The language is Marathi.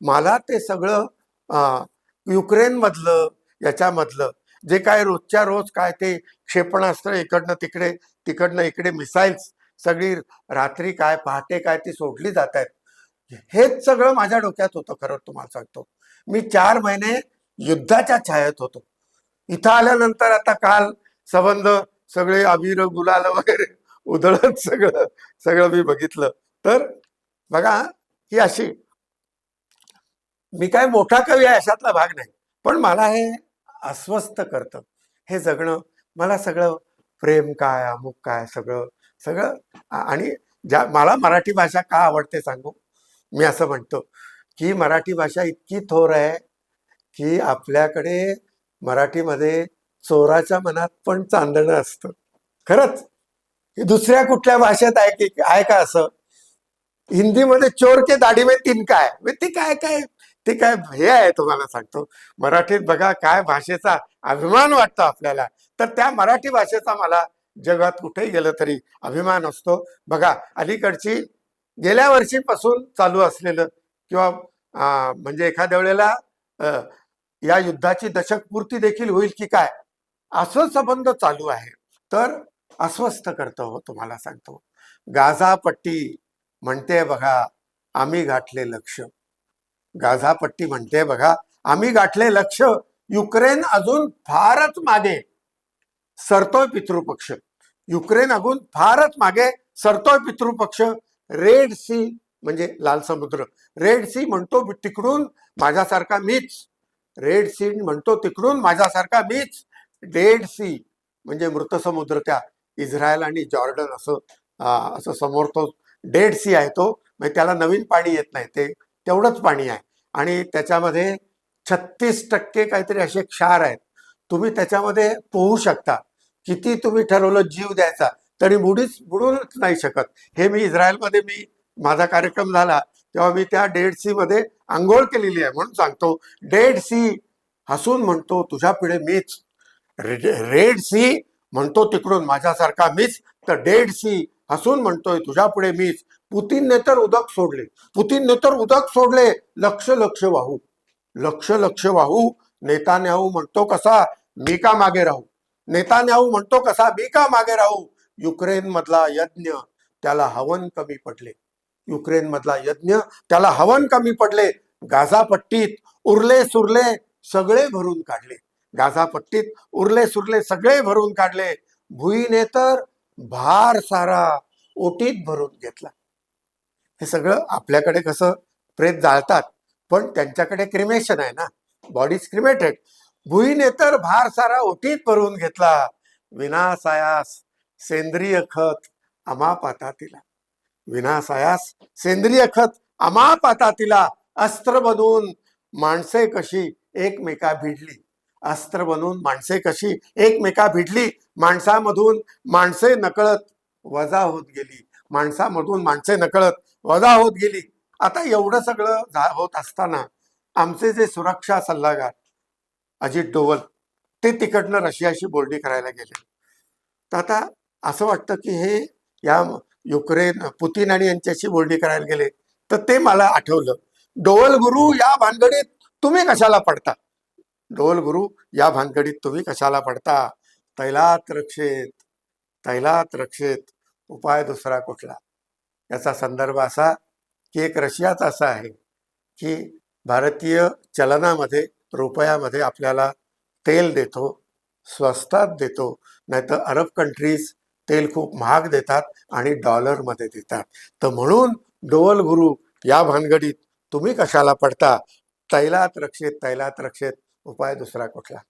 मला ते सगळं युक्रेनमधलं याच्यामधलं जे काय रोजच्या रोज काय ते क्षेपणास्त्र इकडनं तिकडे तिकडनं इकडे मिसाईल्स सगळी रात्री काय पहाटे काय ती सोडली जात आहेत हेच सगळं माझ्या डोक्यात होतं खरं तुम्हाला सांगतो. मी चार महिने युद्धाच्या छायेत होतो. इथं आल्यानंतर आता काल संबंध सगळे अबीर गुलाल वगैरे उधळत सगळं सगळं मी बघितलं. तर बघा ही अशी मी काय मोठा कवी आहे अशातला भाग नाही. पण मला हे अस्वस्थ करतं. हे जगणं मला सगळं प्रेम काय अमुक काय सगळं सगळं आणि ज्या मला मराठी भाषा का आवडते सांगू? मी असं म्हणतो की मराठी भाषा इतकी थोर आहे की आपल्याकडे मराठीमध्ये चोराच्या मनात पण चांदणं असतं. खरंच. हे दुसऱ्या कुठल्या भाषेत आहे की आहे का असं? हिंदीमध्ये चोर के दाढी में तीन काय म्हणजे ते काय काय? ते काय हे आहे तुम्हाला सांगतो. मराठीत बघा काय भाषेचा अभिमान वाटतो आपल्याला. तर त्या मराठी भाषेचा मला जगात कुठेही गेलं तरी अभिमान असतो. बघा अलीकडची गेल्या वर्षीपासून चालू असलेलं किंवा म्हणजे एखाद्या वेळेला या युद्धाची दशकपूर्ती देखील होईल की काय असं संबंध चालू आहे. तर अस्वस्थ करतो हो तुम्हाला सांगतो. गाझा पट्टी म्हणते बघा आम्ही गाठले लक्ष. गाझापट्टी म्हणते बघा. आम्ही गाठले लक्ष. युक्रेन अजून फारच मागे. सरतोय पितृपक्ष. युक्रेन अजून फारच मागे. सरतोय पितृपक्ष. रेड सी म्हणजे लाल समुद्र. रेड सी म्हणतो तिकडून माझ्यासारखा मीच. रेड सी म्हणतो तिकडून माझ्यासारखा मीच. डेड सी म्हणजे मृत समुद्र त्या. इस्रायल आणि जॉर्डन असं असं समोर तो डेड सी आहे तो. म्हणजे त्याला नवीन पाणी येत नाही. ते तेवढंच पाणी आहे. आणि त्याच्यामध्ये छत्तीस टक्के काहीतरी असे क्षार आहेत. तुम्ही त्याच्यामध्ये पोहू शकता. किती तुम्ही ठरवलं जीव द्यायचा तरी बुडीच बुडूनच नाही शकत. हे मी इस्रायलमध्ये मी माझा कार्यक्रम झाला तेव्हा मी त्या डेड सी मध्ये आंघोळ केलेली आहे म्हणून सांगतो. डेड सी हसून म्हणतो तुझ्या पुढे मीच. रेड सी म्हणतो तिकडून माझ्यासारखा मीच. तर डेड सी हसून म्हणतोय तुझ्या पुढे मीच. पुतीनने तर उदक सोडले. पुतीनने तर उदक सोडले. लक्ष लक्ष वाहू. लक्ष लक्ष वाहू. नेतान्याहू म्हणतो कसा मी का मागे राहू? नेतान्याहू म्हणतो कसा मी का मागे राहू? युक्रेन मधला यज्ञ त्याला हवन कमी पडले. युक्रेन मधला यज्ञ त्याला हवन कमी पडले. गाझापट्टीत उरले सुरले सगळे भरून काढले. गाझापट्टीत उरले सुरले सगळे भरून काढले. भुईने तर भार सारा ओटीत भरून घेतला. हे सगळं आपल्याकडे कसं प्रेत जाळतात पण त्यांच्याकडे क्रिमेशन आहे ना. बॉडीज क्रिमेटेड भुईने तर भार सारा ओटीत भरून घेतला. विनासायास सेंद्रिय खत अमापाता तिला विनासायास सेंद्रिय खत अमापाता तिला अस्त्र बनवून माणसे कशी एकमेका भिडली. अस्त्र बनून माणसे कशी एकमेका भिडली माणसामधून माणसे नकळत वजा होत गेली माणसामधून माणसे नकळत वजा होत गेली. आता एवढं सगळं होत असताना आमचे जे सुरक्षा सल्लागार अजित डोवल ते तिकडनं रशियाशी बोलणी करायला गेले. तर आता असं वाटतं की हे या युक्रेन पुतीन आणि यांच्याशी बोलणी करायला गेले तर ते मला आठवलं. डोवल गुरु या भानगडीत तुम्ही कशाला पडता? डोल गुरु या भानगडीत तुम्ही कशाला पडता? तैलात रक्षेत तैलात रक्षेत उपाय दुसरा कुठला? याचा संदर्भ असा की एक रशियाचा असा आहे की भारतीय चलनामध्ये रुपयामध्ये आपल्याला तेल देतो स्वस्तात देतो नाहीतर अरब कंट्रीज तेल खूप महाग देतात आणि डॉलरमध्ये देतात. तर म्हणून डोवल गुरु या भानगडीत तुम्ही कशाला पडता? तैलात रक्षेत तैलात रक्षेत उपाय दुसरा कुठला